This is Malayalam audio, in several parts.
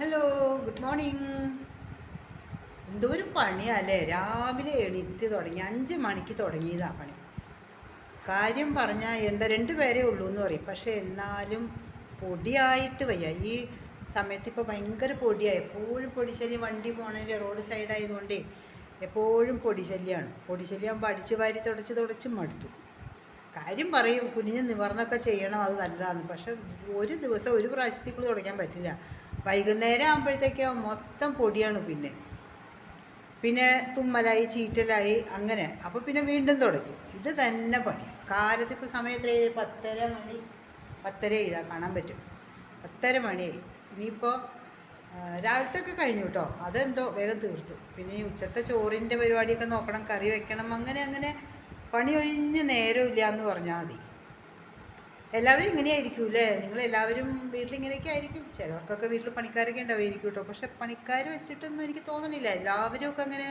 ഹലോ ഗുഡ് മോർണിംഗ് എന്തോ ഒരു പണിയല്ലേ രാവിലെ എണീറ്റ് തുടങ്ങി അഞ്ച് മണിക്ക് തുടങ്ങിയതാണ് പണി. കാര്യം പറഞ്ഞാൽ എന്താ രണ്ട് പേരേ ഉള്ളൂ എന്ന് പറയും. പക്ഷേ എന്നാലും പൊടിയായിട്ട് വയ്യ. ഈ സമയത്ത് ഇപ്പോൾ ഭയങ്കര പൊടിയായി എപ്പോഴും പൊടിശല്യം വണ്ടി പോണതിന്റെ റോഡ് സൈഡായതുകൊണ്ടേ എപ്പോഴും പൊടിശല്യമാണ് പൊടിശല്യമാകുമ്പോൾ അടിച്ച് വാരി തുടച്ച് തുടച്ച് മടുത്തു. കാര്യം പറയും കുഞ്ഞ് നിവർന്നൊക്കെ ചെയ്യണം അത് നല്ലതാണ്. പക്ഷെ ഒരു ദിവസം ഒരു പ്രാവശ്യത്തേക്കുള്ള തുടങ്ങാൻ പറ്റില്ല. വൈകുന്നേരം ആകുമ്പോഴത്തേക്കോ മൊത്തം പൊടിയാണ് പിന്നെ. പിന്നെ തുമ്മലായി ചീറ്റലായി അങ്ങനെ. അപ്പോൾ പിന്നെ വീണ്ടും തുടയ്ക്കും. ഇത് തന്നെ പണി. കാലത്ത് ഇപ്പോൾ സമയം എത്രയായി പത്തര മണി പത്തര ഇതാ കാണാൻ പറ്റും. പത്തര മണിയായി ഇനിയിപ്പോൾ രാവിലത്തെ ഒക്കെ കഴിഞ്ഞു കേട്ടോ അതെന്തോ വേഗം തീർത്തു. പിന്നെ ഈ ഉച്ചത്തെ ചോറിന്റെ പരിപാടിയൊക്കെ നോക്കണം കറി വെക്കണം അങ്ങനെ അങ്ങനെ പണി ഒഴിഞ്ഞ് നേരമില്ല എന്ന് പറഞ്ഞാൽ മതി. എല്ലാവരും ഇങ്ങനെയായിരിക്കും അല്ലേ നിങ്ങൾ എല്ലാവരും വീട്ടിൽ ഇങ്ങനെയൊക്കെ ആയിരിക്കും ചിലർക്കൊക്കെ വീട്ടിൽ പണിക്കാരൊക്കെ ഉണ്ടാവുമായിരിക്കും കേട്ടോ പക്ഷെ പണിക്കാർ വെച്ചിട്ടൊന്നും എനിക്ക് തോന്നണില്ല. എല്ലാവരും ഒക്കെ അങ്ങനെ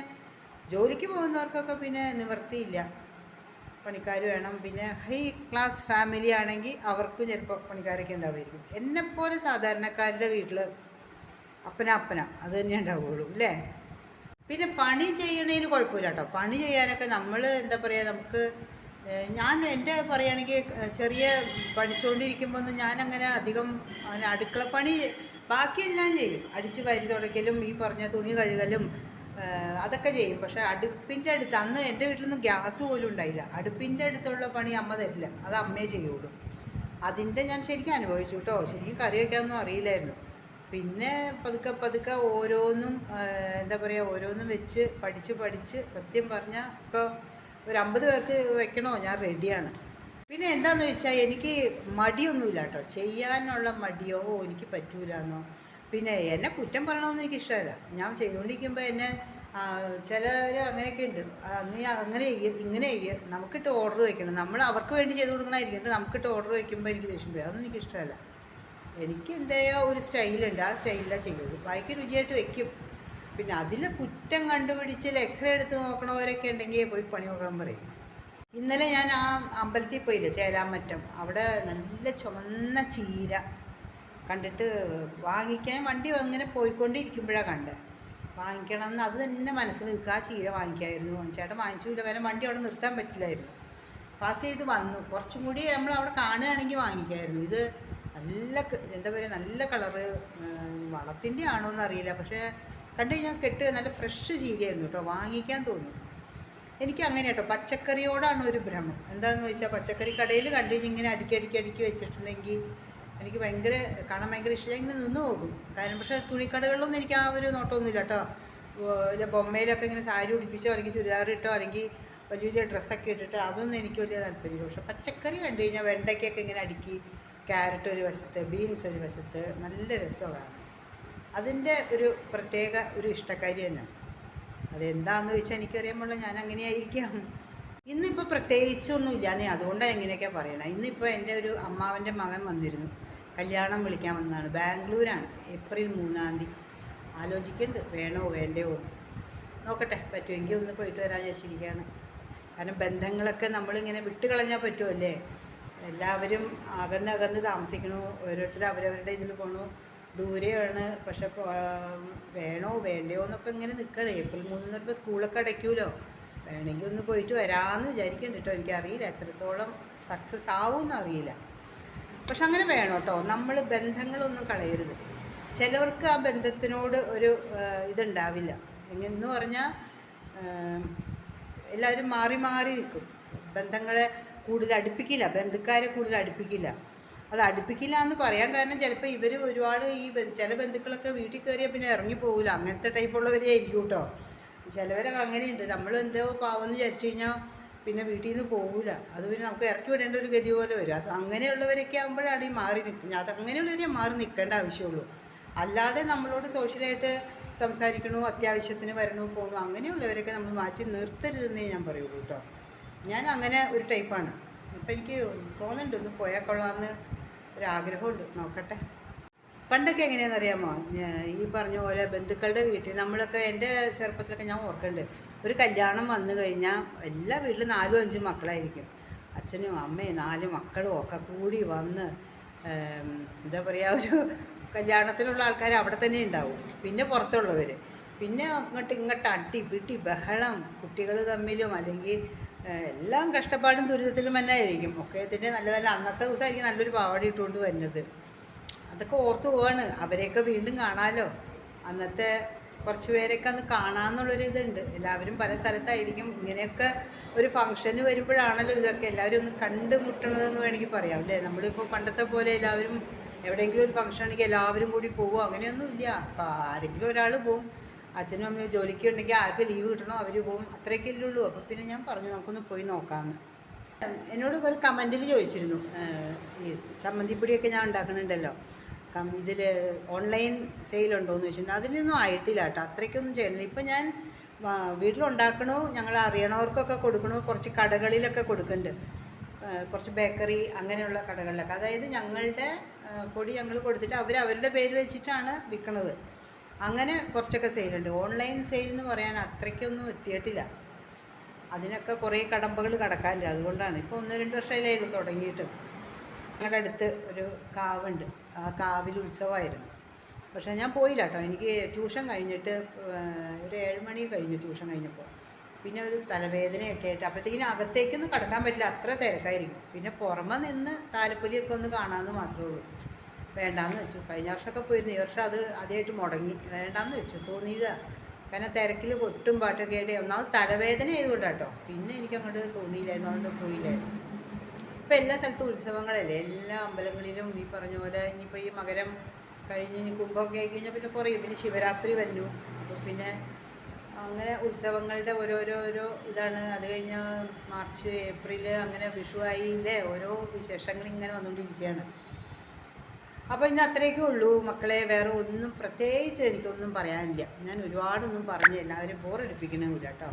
ജോലിക്ക് പോകുന്നവർക്കൊക്കെ പിന്നെ നിവർത്തിയില്ല പണിക്കാർ വേണം. പിന്നെ ഹൈ ക്ലാസ് ഫാമിലി ആണെങ്കിൽ അവർക്കും ചിലപ്പോൾ പണിക്കാരൊക്കെ ഉണ്ടാവുമായിരിക്കും. എന്നെപ്പോലെ സാധാരണക്കാരുടെ വീട്ടിൽ അപ്പന അപ്പന അത് തന്നെ ഉണ്ടാവുകയുള്ളൂ അല്ലേ പിന്നെ പണി ചെയ്യണതിന് കുഴപ്പമില്ല കേട്ടോ പണി ചെയ്യാനൊക്കെ നമ്മൾ എന്താ പറയുക നമുക്ക് ഞാൻ എന്റെ പറയുകയാണെങ്കിൽ ചെറിയ പഠിച്ചുകൊണ്ടിരിക്കുമ്പോൾ ഒന്നും അങ്ങനെ അധികം അടുക്കളപ്പണി ബാക്കിയെല്ലാം ചെയ്യും. അടിച്ച് വരി തുടയ്ക്കലും ഈ പറഞ്ഞ തുണി കഴുകലും അതൊക്കെ ചെയ്യും. പക്ഷേ അടുപ്പിന്റെ അടുത്ത് അന്ന് എന്റെ വീട്ടിലൊന്നും ഗ്യാസ് പോലും ഉണ്ടായില്ല. അടുപ്പിന്റെ അടുത്തുള്ള പണി അമ്മ തരില്ല. അത് അമ്മയെ ചെയ്യുള്ളൂ. അതിന്റെ ഞാൻ ശരിക്കും അനുഭവിച്ചു കേട്ടോ. ശരിക്കും കറി വയ്ക്കാനൊന്നും അറിയില്ലായിരുന്നു. പിന്നെ പതുക്കെ പതുക്കെ ഓരോന്നും എന്താ പറയുക ഓരോന്നും വെച്ച് പഠിച്ച് പഠിച്ച് സത്യം പറഞ്ഞാൽ ഇപ്പോൾ ഒരു അമ്പത് പേർക്ക് വെക്കണോ? ഞാൻ റെഡിയാണ് പിന്നെ എന്താന്ന് വെച്ചാൽ എനിക്ക് മടിയൊന്നുമില്ല കേട്ടോ. ചെയ്യാനുള്ള മടിയോ എനിക്ക് പറ്റൂലെന്നോ. പിന്നെ എന്നെ കുറ്റം പറയണമെന്ന് എനിക്ക് ഇഷ്ടമല്ല. ഞാൻ ചെയ്തുകൊണ്ടിരിക്കുമ്പോൾ എന്നെ ചിലർ അങ്ങനെയൊക്കെ ഉണ്ട്. നീ അങ്ങനെ ഇങ്ങനെ ചെയ്യുക നമുക്കിട്ട് ഓർഡർ വയ്ക്കണം നമ്മൾ അവർക്ക് വേണ്ടി ചെയ്ത് കൊടുക്കണമായിരിക്കും എന്നിട്ട് നമുക്കിട്ട് ഓർഡർ വയ്ക്കുമ്പോൾ എനിക്ക് ദേഷ്യം വരും. അതൊന്നും എനിക്ക് ഇഷ്ടമല്ല. എനിക്ക് എന്റെ ഒരു സ്റ്റൈലുണ്ട്. ആ സ്റ്റൈലിലാണ് ചെയ്യുള്ളൂ ബാക്കി രുചിയായിട്ട് വെക്കും. പിന്നെ അതിൽ കുറ്റം കണ്ടുപിടിച്ച് എക്സ്റേ എടുത്ത് നോക്കണവരൊക്കെ ഉണ്ടെങ്കിൽ പോയി പണി നോക്കാൻ പറയും. ഇന്നലെ ഞാൻ ആ അമ്പലത്തിൽ പോയില്ലേ ചേരാമറ്റം? അവിടെ നല്ല ചുമന്ന ചീര കണ്ടിട്ട് വാങ്ങിക്കാൻ വണ്ടി അങ്ങനെ പോയിക്കൊണ്ടിരിക്കുമ്പോഴാണ് കണ്ടത് വാങ്ങിക്കണം എന്ന് അത് തന്നെ മനസ്സിൽ നിൽക്കുക. ആ ചീര വാങ്ങിക്കായിരുന്നു. ചേട്ടൻ വാങ്ങിച്ചില്ല. കാരണം വണ്ടി അവിടെ നിർത്താൻ പറ്റില്ലായിരുന്നു. പാസ് ചെയ്ത് വന്നു. കുറച്ചും കൂടി നമ്മൾ അവിടെ കാണുകയാണെങ്കിൽ വാങ്ങിക്കായിരുന്നു. ഇത് നല്ല എന്താ പറയുക നല്ല കളറ് വളത്തിന്റെ ആണോ എന്നറിയില്ല പക്ഷേ കണ്ടു കഴിഞ്ഞാൽ കെട്ട് നല്ല ഫ്രഷ് ചീരയായിരുന്നു കേട്ടോ. വാങ്ങിക്കാൻ തോന്നും. എനിക്ക് അങ്ങനെ കേട്ടോ പച്ചക്കറിയോടാണ് ഒരു ഭ്രമം. എന്താണെന്ന് വെച്ചാൽ പച്ചക്കറി കടയിൽ കണ്ടു കഴിഞ്ഞാൽ ഇങ്ങനെ അടുക്കി അടുക്കി അടുക്കി വെച്ചിട്ടുണ്ടെങ്കിൽ എനിക്ക് ഭയങ്കര കാണാൻ ഭയങ്കര ഇഷ്ടം. ഇങ്ങനെ നിന്ന് പോകും. കാരണം പക്ഷേ തുണിക്കടകളിലൊന്നും എനിക്ക് ആ ഒരു നോട്ടമൊന്നുമില്ല കേട്ടോ ബൊമ്മയിലൊക്കെ ഇങ്ങനെ സാരി ഉടുപ്പിച്ചോ അല്ലെങ്കിൽ ചുരിദാർ ഇട്ടോ അല്ലെങ്കിൽ വലിയ വലിയ ഡ്രസ്സൊക്കെ ഇട്ടിട്ട് അതൊന്നും എനിക്ക് വലിയ താല്പര്യമില്ല. പക്ഷെ പച്ചക്കറി കണ്ടു കഴിഞ്ഞാൽ വെണ്ടയ്ക്കൊക്കെ ഇങ്ങനെ അടുക്കി ക്യാരറ്റ് ഒരു വശത്ത് ബീൻസ് ഒരു വശത്ത് നല്ല രസമാണ് അതിന്റെ ഒരു പ്രത്യേക ഒരു ഇഷ്ടക്കാരിയാണ് ഞാൻ. അതെന്താണെന്ന് ചോദിച്ചാൽ എനിക്കറിയാമുള്ള ഞാൻ അങ്ങനെയായിരിക്കാം ഇന്നിപ്പോൾ പ്രത്യേകിച്ചൊന്നുമില്ല. നീ അതുകൊണ്ടാണ് എങ്ങനെയൊക്കെ പറയണം. ഇന്നിപ്പോൾ എന്റെ ഒരു അമ്മാവന്റെ മകൻ വന്നിരുന്നു. കല്യാണം വിളിക്കാൻ വന്നതാണ്. ബാംഗ്ലൂരാണ്. ഏപ്രിൽ മൂന്നാം തീയതി. ആലോചിക്കുന്നുണ്ട് വേണോ വേണ്ടയോ? നോക്കട്ടെ. പറ്റുമെങ്കിൽ ഒന്ന് പോയിട്ട് വരാൻ വിചാരിച്ചിരിക്കുകയാണ്. കാരണം ബന്ധങ്ങളൊക്കെ നമ്മളിങ്ങനെ വിട്ട് കളഞ്ഞാൽ പറ്റുമല്ലേ എല്ലാവരും അകന്ന് അകന്ന് താമസിക്കണു. ഓരോരുത്തർ അവരവരുടെ ഇതിൽ പോണു. ദൂരെയാണ്. പക്ഷെ വേണോ വേണ്ടയോ എന്നൊക്കെ ഇങ്ങനെ നിൽക്കണേ ഏപ്രിൽ മൂന്നിന് ഇപ്പോൾ സ്കൂളൊക്കെ അടയ്ക്കുമല്ലോ വേണമെങ്കിൽ ഒന്ന് പോയിട്ട് വരാമെന്ന് വിചാരിക്കുന്നുണ്ട് കേട്ടോ. എനിക്കറിയില്ല. എത്രത്തോളം സക്സസ് ആവുമെന്ന് അറിയില്ല. പക്ഷെ അങ്ങനെ വേണം കേട്ടോ. നമ്മൾ ബന്ധങ്ങളൊന്നും കളയരുത്. ചിലവർക്ക് ആ ബന്ധത്തിനോട് ഒരു ഇതുണ്ടാവില്ല. എന്ന് പറഞ്ഞാൽ എല്ലാവരും മാറി മാറി നിൽക്കും. ബന്ധങ്ങളെ കൂടുതൽ അടുപ്പിക്കില്ല. ബന്ധുക്കാരെ കൂടുതൽ അടുപ്പിക്കില്ല. അത് അടുപ്പിക്കില്ല എന്ന് പറയാൻ കാരണം ചിലപ്പോൾ ഇവർ ഒരുപാട് ഈ ചില ബന്ധുക്കളൊക്കെ വീട്ടിൽ കയറിയാൽ പിന്നെ ഇറങ്ങി പോകില്ല അങ്ങനത്തെ ടൈപ്പുള്ളവരെ ആയിരിക്കും കേട്ടോ ചിലവരൊക്കെ അങ്ങനെയുണ്ട്. നമ്മൾ എന്തോ പാവെന്ന് വിചാരിച്ചു കഴിഞ്ഞാൽ പിന്നെ വീട്ടിൽ നിന്ന് പോകില്ല അത് പിന്നെ നമുക്ക് ഇറക്കി വിടേണ്ട ഒരു ഗതി പോലെ വരും. അത് അങ്ങനെയുള്ളവരൊക്കെ ആകുമ്പോഴാണ് ഈ മാറി നിൽക്കുന്നത് അത് അങ്ങനെയുള്ളവരെ മാറി നിൽക്കേണ്ട ആവശ്യമുള്ളൂ അല്ലാതെ നമ്മളോട് സോഷ്യലായിട്ട് സംസാരിക്കണോ അത്യാവശ്യത്തിന് വരണു പോകണു അങ്ങനെയുള്ളവരൊക്കെ നമ്മൾ മാറ്റി നിർത്തരുതെന്നേ ഞാൻ പറയുള്ളൂ കേട്ടോ ഞാൻ അങ്ങനെ ഒരു ടൈപ്പാണ് ഇപ്പോ എനിക്ക് തോന്നുന്നുണ്ട് ഒന്ന് പോയാൽ കൊള്ളാമെന്ന് ഒരാഗ്രഹമുണ്ട്. നോക്കട്ടെ. പണ്ടൊക്കെ എങ്ങനെയാണെന്ന് അറിയാമോ ഈ പറഞ്ഞ പോലെ ബന്ധുക്കളുടെ വീട്ടിൽ നമ്മളൊക്കെ എന്റെ ചെറുപ്പത്തിലൊക്കെ ഞാൻ ഓർക്കുന്നുണ്ട് ഒരു കല്യാണം വന്നു കഴിഞ്ഞാൽ എല്ലാ വീട്ടിലും നാലും അഞ്ചും മക്കളായിരിക്കും. അച്ഛനും അമ്മയും നാല് മക്കളും ഒക്കെ കൂടി വന്ന് എന്താ പറയുക ഒരു കല്യാണത്തിനുള്ള ആൾക്കാർ അവിടെ തന്നെ ഉണ്ടാവും. പിന്നെ പുറത്തുള്ളവർ പിന്നെ അങ്ങോട്ട് ഇങ്ങോട്ട് അടി പിടി ബഹളം കുട്ടികൾ തമ്മിലും അല്ലെങ്കിൽ എല്ലാം കഷ്ടപ്പാടും ദുരിതത്തിലും തന്നെ ആയിരിക്കും ഒക്കെ ഇതിന്റെ നല്ല നല്ല അന്നത്തെ ദിവസമായിരിക്കും നല്ലൊരു പാവാടി ഇട്ടുകൊണ്ട് വരുന്നത്. അതൊക്കെ ഓർത്ത് പോവാണ്. അവരെയൊക്കെ വീണ്ടും കാണാമല്ലോ അന്നത്തെ കുറച്ച് പേരെയൊക്കെ അന്ന് കാണാമെന്നുള്ളൊരു ഇതുണ്ട്. എല്ലാവരും പല സ്ഥലത്തായിരിക്കും. ഇങ്ങനെയൊക്കെ ഒരു ഫംഗ്ഷന് വരുമ്പോഴാണല്ലോ ഇതൊക്കെ എല്ലാവരും ഒന്ന് കണ്ടുമുട്ടണതെന്ന് വേണമെങ്കിൽ പറയാം. അല്ലേ? നമ്മളിപ്പോൾ പണ്ടത്തെ പോലെ എല്ലാവരും എവിടെയെങ്കിലും ഒരു ഫംഗ്ഷൻ ആണെങ്കിൽ എല്ലാവരും കൂടി പോകും അങ്ങനെയൊന്നും ഇല്ല അപ്പോൾ ആരെങ്കിലും ഒരാൾ പോവും. അച്ഛനും അമ്മയും ജോലിക്ക് ഉണ്ടെങ്കിൽ ആർക്ക് ലീവ് കിട്ടണോ അവർ പോകും. അത്രയൊക്കെ ഉള്ളൂ. അപ്പോൾ പിന്നെ ഞാൻ പറഞ്ഞു നമുക്കൊന്ന് പോയി നോക്കാമെന്ന് എന്നോട് ഒരു കമന്റിൽ ചോദിച്ചിരുന്നു. ഈ ചമ്മന്തിപ്പൊടിയൊക്കെ ഞാൻ ഉണ്ടാക്കുന്നുണ്ടല്ലോ കം ഇതിൽ ഓൺലൈൻ സെയിലുണ്ടോ എന്ന് ചോദിച്ചിട്ടുണ്ട്. അതിനൊന്നും ആയിട്ടില്ല കേട്ടോ. അത്രയ്ക്കൊന്നും ചെയ്യണില്ല. ഇപ്പം ഞാൻ വീട്ടിലുണ്ടാക്കണോ. ഞങ്ങൾ അറിയണവർക്കൊക്കെ കൊടുക്കണോ. കുറച്ച് കടകളിലൊക്കെ കൊടുക്കുന്നുണ്ട് കുറച്ച് ബേക്കറി അങ്ങനെയുള്ള കടകളിലൊക്കെ. അതായത് ഞങ്ങളുടെ പൊടി ഞങ്ങൾ കൊടുത്തിട്ട് അവർ അവരുടെ പേര് വെച്ചിട്ടാണ് വിൽക്കണത് അങ്ങനെ കുറച്ചൊക്കെ സെയിലുണ്ട്. ഓൺലൈൻ സെയിൽ എന്ന് പറയാൻ അത്രയ്ക്കൊന്നും എത്തിയിട്ടില്ല. അതിനൊക്കെ കുറേ കടമ്പകൾ കടക്കാനില്ല അതുകൊണ്ടാണ്. ഇപ്പോൾ ഒന്ന് രണ്ട് വർഷമായില്ലായിരുന്നു തുടങ്ങിയിട്ട്. ഞങ്ങളുടെ അടുത്ത് ഒരു കാവുണ്ട്. ആ കാവിൽ ഉത്സവമായിരുന്നു. പക്ഷേ ഞാൻ പോയില്ല കേട്ടോ. എനിക്ക് ട്യൂഷൻ കഴിഞ്ഞിട്ട് ഒരു ഏഴ് മണി കഴിഞ്ഞു ട്യൂഷൻ കഴിഞ്ഞപ്പോൾ. പിന്നെ ഒരു തലവേദനയൊക്കെ ആയിട്ട് അപ്പോഴത്തേക്കിനും അകത്തേക്കൊന്നും കടക്കാൻ പറ്റില്ല. അത്ര തിരക്കായിരിക്കും. പിന്നെ പുറമെ നിന്ന് താലപ്പൊലിയൊക്കെ ഒന്ന് കാണാമെന്ന് മാത്രമേ ഉള്ളൂ. വേണ്ടാന്ന് വെച്ചു. കഴിഞ്ഞ വർഷമൊക്കെ പോയിരുന്നു. ഈ വർഷം അത് ആദ്യമായിട്ട് മുടങ്ങി. വേണ്ടാന്ന് വെച്ചു. തോന്നിയില്ല. കാരണം തിരക്കിൽ കൊട്ടും പാട്ടൊക്കെ ആയിട്ട് ഒന്നാമത് തലവേദന ആയതുകൊണ്ട് കേട്ടോ പിന്നെ എനിക്ക് അങ്ങോട്ട് തോന്നിയില്ലായിരുന്നു. അതുകൊണ്ട് പോയില്ലായിരുന്നു. ഇപ്പം എല്ലാ സ്ഥലത്തും ഉത്സവങ്ങളല്ലേ? എല്ലാ അമ്പലങ്ങളിലും ഈ പറഞ്ഞ പോലെ ഇനിയിപ്പോൾ ഈ മകരം കഴിഞ്ഞ് ഇനി കുംഭമൊക്കെ ആയി കഴിഞ്ഞാൽ പിന്നെ കുറയും. പിന്നെ ശിവരാത്രി വന്നു. അപ്പോൾ പിന്നെ അങ്ങനെ ഉത്സവങ്ങളുടെ ഓരോരോ ഓരോ ഇതാണ്. അത് കഴിഞ്ഞ മാർച്ച് ഏപ്രിൽ അങ്ങനെ വിഷു ആയി ഇല്ലേ ഓരോ വിശേഷങ്ങൾ ഇങ്ങനെ വന്നുകൊണ്ടിരിക്കുകയാണ് അപ്പോൾ ഇനി അത്രയൊക്കെ ഉള്ളൂ. മക്കളെ വേറെ ഒന്നും പ്രത്യേകിച്ച് എനിക്കൊന്നും പറയാനില്ല. ഞാൻ ഒരുപാടൊന്നും പറഞ്ഞില്ല അവരെ ബോറടിപ്പിക്കണമില്ല കേട്ടോ.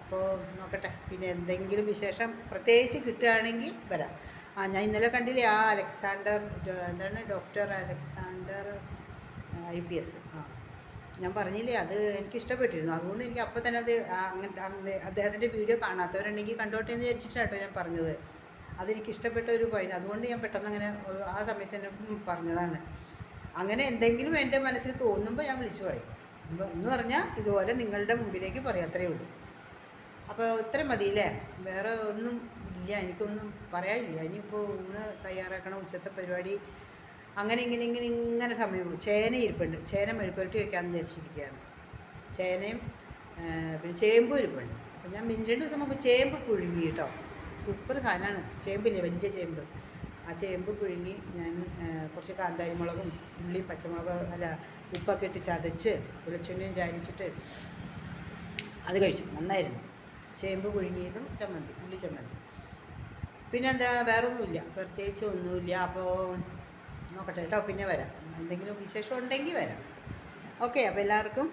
അപ്പോൾ നോക്കട്ടെ പിന്നെ എന്തെങ്കിലും വിശേഷം പ്രത്യേകിച്ച് കിട്ടുകയാണെങ്കിൽ വരാം. ആ ഞാൻ ഇന്നലെ കണ്ടില്ലേ ആ അലക്സാണ്ടർ എന്താണ് doctor Alexander I P S. ആ ഞാൻ പറഞ്ഞില്ലേ അത് എനിക്ക് ഇഷ്ടപ്പെട്ടിരുന്നു അതുകൊണ്ട് എനിക്ക് അപ്പോൾ തന്നെ അത് അങ്ങനത്തെ അങ്ങ- അദ്ദേഹത്തിന്റെ വീഡിയോ കാണാത്തവരുണ്ടെങ്കിൽ കണ്ടോട്ടെ എന്ന് വിചാരിച്ചിട്ടാണ് കേട്ടോ ഞാൻ പറഞ്ഞത്. അതെനിക്ക് ഇഷ്ടപ്പെട്ട ഒരു പോയിന്റ് അതുകൊണ്ട് ഞാൻ പെട്ടെന്ന് അങ്ങനെ ആ സമയത്ത് തന്നെ പറഞ്ഞതാണ്. അങ്ങനെ എന്തെങ്കിലും എന്റെ മനസ്സിൽ തോന്നുമ്പോൾ ഞാൻ വിളിച്ചു പറയും. എന്ന് പറഞ്ഞാൽ ഇതുപോലെ നിങ്ങളുടെ മുമ്പിലേക്ക് പറയാം അത്രയേ ഉള്ളൂ. അപ്പോൾ ഇത്രയും മതിയില്ലേ വേറെ ഒന്നും ഇല്ല എനിക്കൊന്നും പറയാനില്ല. ഇനിയിപ്പോൾ ഊണ് തയ്യാറാക്കണം ഉച്ചത്തെ പരിപാടി അങ്ങനെ ഇങ്ങനെ ഇങ്ങനെ ഇങ്ങനെ സമയം. ചേന ഇരിപ്പുണ്ട്. ചേന മെഴുക്കുരട്ടി വയ്ക്കാമെന്ന് വിചാരിച്ചിരിക്കുകയാണ്. ചേനയും പിന്നെ ചേമ്പ് ഇരിപ്പുണ്ട്. അപ്പം ഞാൻ മിനിറ്റ് രണ്ട് ദിവസം മുമ്പ് ചേമ്പ് പുഴുങ്ങി കേട്ടോ. സൂപ്പർ സാധനമാണ്. ചേമ്പില്ലേ? വലിയ ചേമ്പ്. ആ ചേമ്പ് പുഴുങ്ങി ഞാൻ കുറച്ച് കാന്താരി മുളകും ഉള്ളി പച്ചമുളക് അല്ല ഉപ്പൊക്കെ ഇട്ട് ചതച്ച് വെളിച്ചെണ്ണയും ചാരിച്ചിട്ട് അത് കഴിച്ചു. നന്നായിരുന്നു. ചേമ്പ് പുഴുങ്ങിയതും ചമ്മന്തി ഉള്ളി ചമ്മന്തി. പിന്നെ എന്താ വേറെ ഒന്നുമില്ല പ്രത്യേകിച്ച് ഒന്നുമില്ല. അപ്പോൾ നോക്കട്ടെ കേട്ടോ. പിന്നെ വരാം. എന്തെങ്കിലും വിശേഷം ഉണ്ടെങ്കിൽ വരാം. ഓക്കെ. അപ്പോൾ എല്ലാവർക്കും